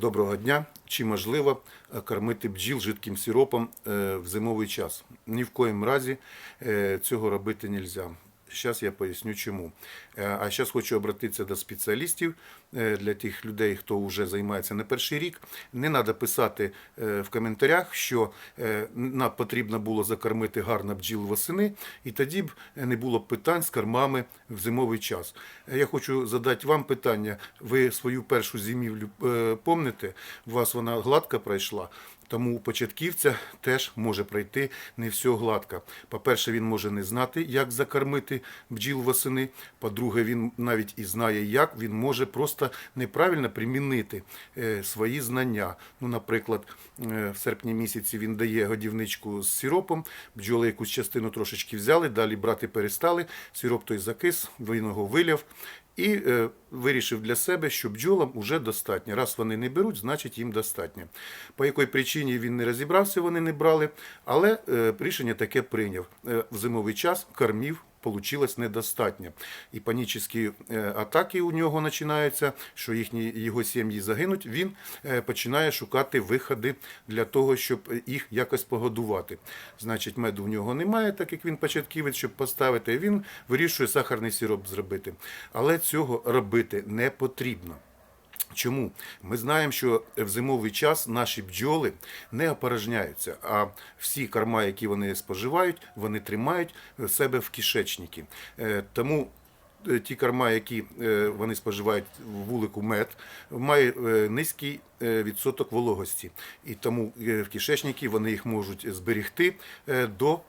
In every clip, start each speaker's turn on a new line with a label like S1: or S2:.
S1: Доброго дня. Чи можливо е, кормити бджіл жидким сиропом е, в зимовий час? Ні в коїм разі е, цього робити не можна. Зараз я поясню чому. Е, А зараз хочу обратитися до спеціалістів е, для тих людей, хто вже займається не перший рік. Не треба писати е, в коментарях, що нам потрібно було закормити гарно бджіл восени, і тоді б не було питань з кормами в зимовий час. Я хочу задати вам питання. Ви свою першу зимівлю помните? У вас вона гладко пройшла. Тому у початківця теж може пройти не все гладко. По-перше, він може не знати, як закормити бджіл восени. По-друге, він навіть і знає, як він може просто неправильно примінити е, свої знання. Ну, наприклад, е, в серпні місяці він дає годівничку з сиропом, бджоли якусь частину трошечки взяли, далі брати перестали. Сироп той закис, він його виляв. І е, вирішив для себе, що бджолам вже достатньо. Раз вони не беруть, значить їм достатньо. По якій причині він не розібрався, вони не брали, але е, рішення таке прийняв. Е, в зимовий час кормів получилось недостатньо. І панічні е, атаки у нього починаються, що їхні його сім'ї загинуть. Він е, починає шукати виходи для того, щоб їх якось погодувати. Значить, меду в нього немає, так як він початківець, щоб поставити. Він вирішує сахарний сироп зробити. Але цього робити не потрібно. Чому? Ми знаємо, що в зимовий час наші бджоли не опорожняються, а всі корма, які вони споживають, вони тримають себе в кишечнику. Е, Тому е, ті корма, які е, вони споживають в вулику мед, е, низький відсоток вологості. І тому в кишечнику вони їх можуть зберегти е, до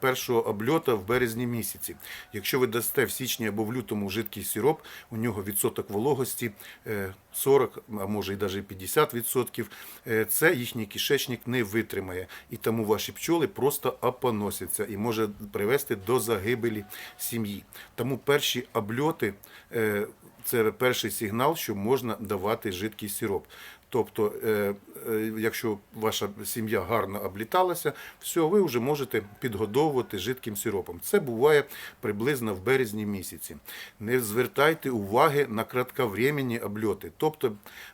S1: першого обльота в березні місяці. Якщо ви дасте в січні або в лютому жидкий сироп, у нього відсоток вологості е, 40, а може і навіть 50 відсотків, е, це їхній кишечник не витримає. І тому ваші пчоли просто опоносяться і може привести до загибелі сім'ї. Тому перші обльоти е, це перший сигнал, що можна давати жидкий сироп. Тобто, е, е, якщо ваша сім'я гарно обліталася, все, ви вже можете підгодовувати жидким сиропом. Це буває приблизно в березні місяці. Не звертайте уваги на кратковременні обльоти. Тобто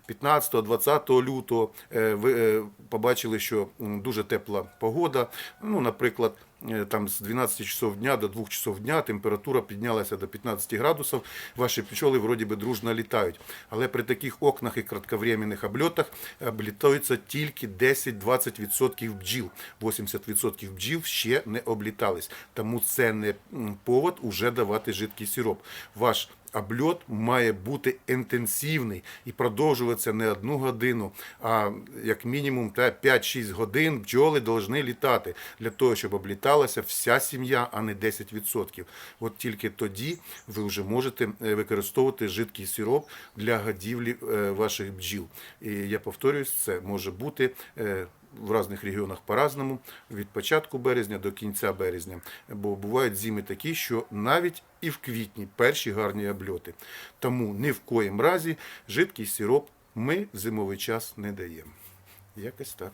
S1: 15-20 лютого е, ви побачили, що дуже тепла погода. Ну, наприклад, там з 12 часов дня до 2 часов дня температура піднялася до 15 градусів, ваші пчоли вроді би дружно літають. Але при таких окнах і кратковременних обльотах облітаються тільки 10-20% бджіл. 80% бджіл ще не облітались. Тому це не повод уже давати жидкий сироп. Ваш обльот має бути інтенсивний і продовжуватися не одну годину, а як мінімум та 5-6 годин бджоли повинні літати для того, щоб обліталася вся сім'я, а не 10%. От тільки тоді ви вже можете е, використовувати жидкий сироп для годівлі е, ваших бджіл. І я повторюсь, це може бути. В різних регіонах по-разному, від початку березня до кінця березня. Бо бувають зими такі, що навіть і в квітні перші гарні обльоти. Тому ні в коїм разі жидкий сироп ми в зимовий час не даємо. Якось так.